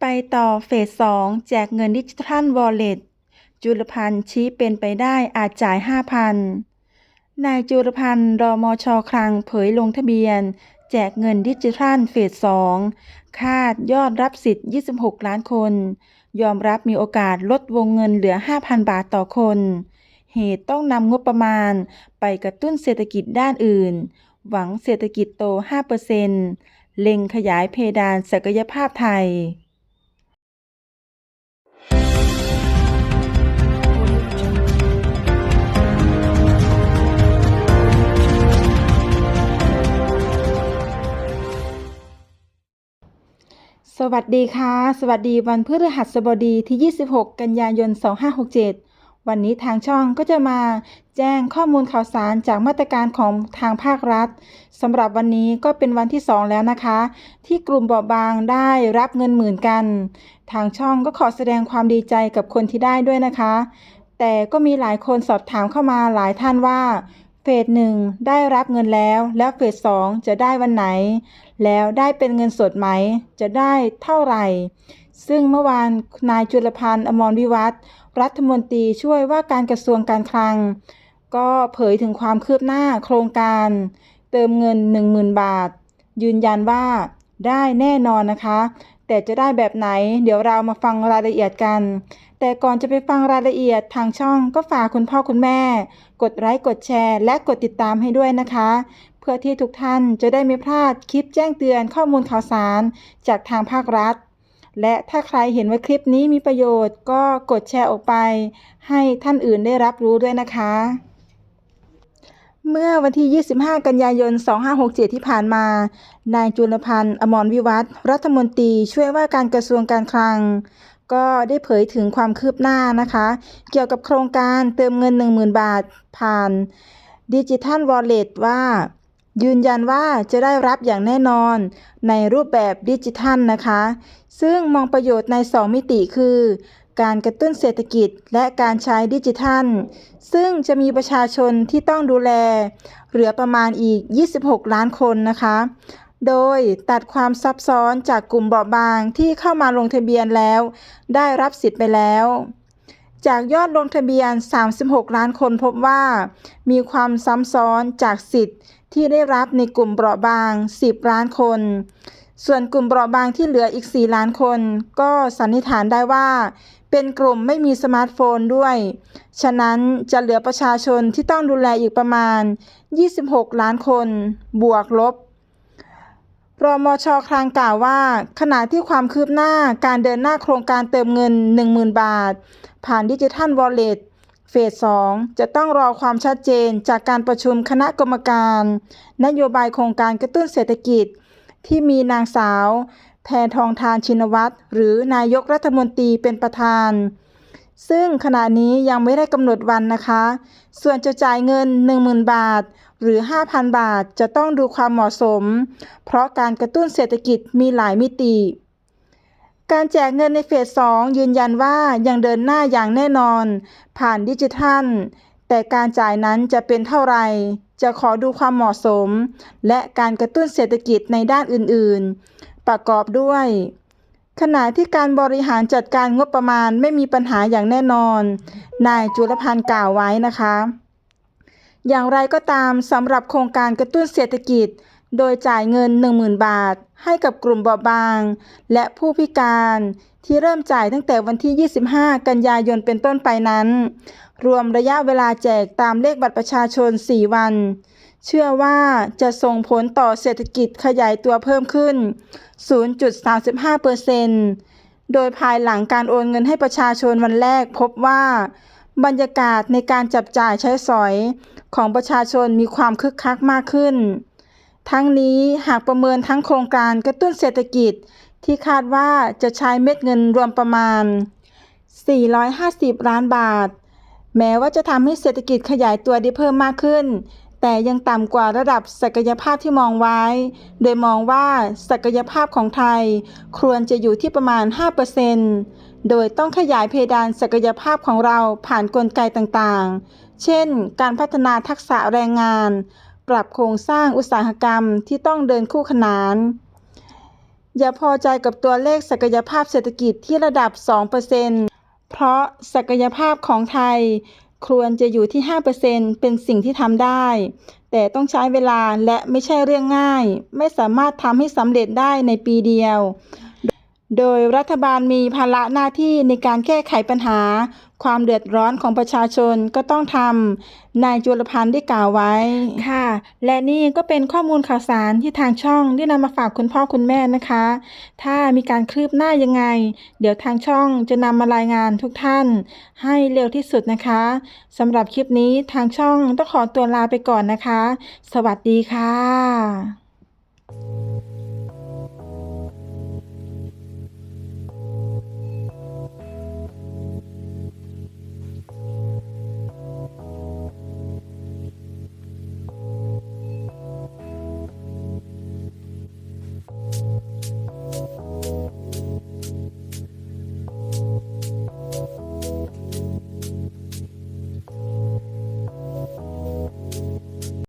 ไปต่อเฟส 2 แจกเงินดิจิทัลวอลเล็ตจุลพันธ์ชี้เป็นไปได้อาจจ่าย 5,000 นายจุลพันธ์รมชคลังเผยลงทะเบียน แจกเงินดิจิทัลเฟส 2 คาดยอดรับสิทธิ์ 26 ล้านคน ยอมรับมีโอกาสลดวงเงินเหลือ 5,000 บาทต่อคน เหตุต้องนำงบประมาณไปกระตุ้นเศรษฐกิจด้านอื่น หวังเศรษฐกิจโต 5%เล็งขยายเพดานศักยภาพไทย วัสดีค่ะ สวัสดีวันพฤหัสบดีที่ 26 กันยายน 2567 วันนี้ทางช่องก็จะมาแจ้งข้อมูลข่าวสารจากมาตรการของทางภาครัฐสำหรับวันนี้ก็เป็นวันที่ 2 แล้วนะคะ ที่กลุ่มเบาบางได้รับเงินหมื่นกัน ทางช่องก็ขอแสดงความดีใจกับคนที่ได้ด้วยนะคะ แต่ก็มีหลายคนสอบถามเข้ามาหลายท่านว่า เฟสหนึ่งได้รับเงินแล้ว แล้วเฟสสองจะได้วันไหน แล้วได้เป็นเงินสดไหม จะได้เท่าไหร่ ซึ่งเมื่อวานนายจุลพันธ์อมรวิวัฒรัฐมนตรีช่วยว่าการกระทรวงการคลัง ก็เผยถึงความคืบหน้าโครงการ เติมเงิน 10,000 บาท ยืนยันว่าได้แน่นอนนะคะ แต่จะได้แบบไหน เดี๋ยวเรามาฟังรายละเอียดกัน แต่ก่อนจะไปฟังรายละเอียดทางช่องก็ฝากคุณพ่อคุณแม่ กดไลค์กดแชร์ และกดติดตามให้ด้วยนะคะ เพื่อที่ทุกท่านจะได้ไม่พลาดคลิปแจ้งเตือนข้อมูลข่าวสาร จากทางภาครัฐ และถ้าใครเห็นว่าคลิปนี้มีประโยชน์ ก็กดแชร์ออกไป ให้ท่านอื่นได้รับรู้ด้วยนะคะ เมื่อวันที่ 25 กันยายน 2567 ที่ผ่านมา นายจุลพันธ์อมรวิวัฒรัฐมนตรีช่วยว่าการกระทรวงการคลัง ก็ได้เผยถึงความคืบหน้านะคะ เกี่ยวกับโครงการเติมเงิน 10,000 บาทผ่านดิจิทัลวอลเล็ตว่า ยืนยันว่าจะได้รับอย่างแน่นอนในรูปแบบดิจิทัลนะคะ ซึ่งมองประโยชน์ใน 2 มิติคือ การกระตุ้นเศรษฐกิจและการใช้ดิจิทัล ซึ่งจะมีประชาชนที่ต้องดูแล เหลือประมาณอีก 26 ล้านคนนะคะ โดยตัดความซับซ้อนจากกลุ่มเบาบางที่เข้ามาลงทะเบียนแล้ว ได้รับสิทธิ์ไปแล้ว จากยอดลงทะเบียน 36 ล้านคนพบว่า มีความซ้ำซ้อนจากสิทธิ์ที่ได้รับในกลุ่มเปราบาง 10 ล้านคน ส่วนกลุ่มเปราบางที่เหลืออีก 4 ล้านคน ก็สันนิษฐานได้ว่า เป็นกลุ่มไม่มีสมาร์ทโฟนด้วย ฉะนั้นจะเหลือประชาชนที่ต้องดูแลอีกประมาณ 26 ล้านคน บวกลบ รมชคลังกล่าวว่า ขณะที่ความคืบหน้าการเดินหน้าโครงการเติมเงิน 10,000 บาท ผ่านดิจิทัลวอลเล็ตเฟส 2 จะต้องรอความชัดเจนจากการประชุมคณะกรรมการ นโยบายโครงการกระตุ้นเศรษฐกิจ ที่มีนางสาว แพทองทานชินวัตรหรือนายกรัฐมนตรีเป็นประธาน ซึ่งขณะนี้ยังไม่ได้กำหนดวันนะคะ ส่วนจะจ่ายเงิน 10,000 บาท หรือ 5,000 บาทจะต้องดูความเหมาะสม เพราะการกระตุ้นเศรษฐกิจมีหลายมิติ การแจกเงินในเฟส 2 ยืนยันว่ายังเดินหน้าอย่างแน่นอน ผ่านดิจิทัล แต่การจ่ายนั้นจะเป็นเท่าไหร่ จะขอดูความเหมาะสม และการกระตุ้นเศรษฐกิจในด้านอื่น ๆ ประกอบด้วย ขณะที่การบริหารจัดการงบประมาณไม่มีปัญหาอย่างแน่นอน นายจุลพันธ์กล่าวไว้นะคะ อย่างไรก็ตามสำหรับโครงการกระตุ้นเศรษฐกิจ โดยจ่ายเงิน 10,000 บาท ให้กับกลุ่มเบาบาง และผู้พิการที่เริ่มจ่ายตั้งแต่วันที่ 25 กันยายนเป็นต้นไปนั้น รวมระยะเวลาแจกตามเลขบัตรประชาชน 4 วัน เชื่อว่าจะส่งผลต่อเศรษฐกิจขยายตัวเพิ่มขึ้น 0.35%โดยภายหลังการโอนเงินให้ประชาชนวันแรกพบว่า บรรยากาศในการจับจ่ายใช้สอยของประชาชนมีความคึกคักมากขึ้น ทั้งนี้หากประเมินทั้งโครงการกระตุ้นเศรษฐกิจที่คาดว่าจะใช้เม็ดเงินรวมประมาณ 450 ล้านบาท แม้ว่าจะทำให้เศรษฐกิจขยายตัวได้เพิ่มมากขึ้น แต่ยังต่ำกว่าระดับศักยภาพที่มองไว้ โดยมองว่าศักยภาพของไทย ควรจะอยู่ที่ประมาณ 5%โดยต้องขยายเพดานศักยภาพของเราผ่านนกลไกต่างๆ เช่น การพัฒนาทักษะแรงงาน ปรับโครงสร้างอุตสาหกรรมที่ต้องเดินคู่ขนาน อย่าพอใจกับตัวเลขศักยภาพเศรษฐกิจที่ระดับ 2%เพราะศักยภาพของไทย ควรจะอยู่ที่ 5%เป็นสิ่งที่ทำได้ แต่ต้องใช้เวลาและไม่ใช่เรื่องง่าย ไม่สามารถทำให้สำเร็จได้ในปีเดียว โดยรัฐบาลมีภาระหน้าที่ในการแก้ไขปัญหา ความเดือดร้อนของประชาชนก็ต้องทำนายจุลพันธ์ได้กล่าวไว้ ค่ะ และนี่ก็เป็นข้อมูลข่าวสารที่ทางช่องได้นำมาฝากคุณพ่อคุณแม่นะคะ ถ้ามีการคืบหน้ายังไง เดี๋ยวทางช่องจะนำมารายงานทุกท่าน ให้เร็วที่สุดนะคะสำหรับคลิปนี้ทางช่องต้องขอตัวลาไปก่อนนะคะ สวัสดีค่ะ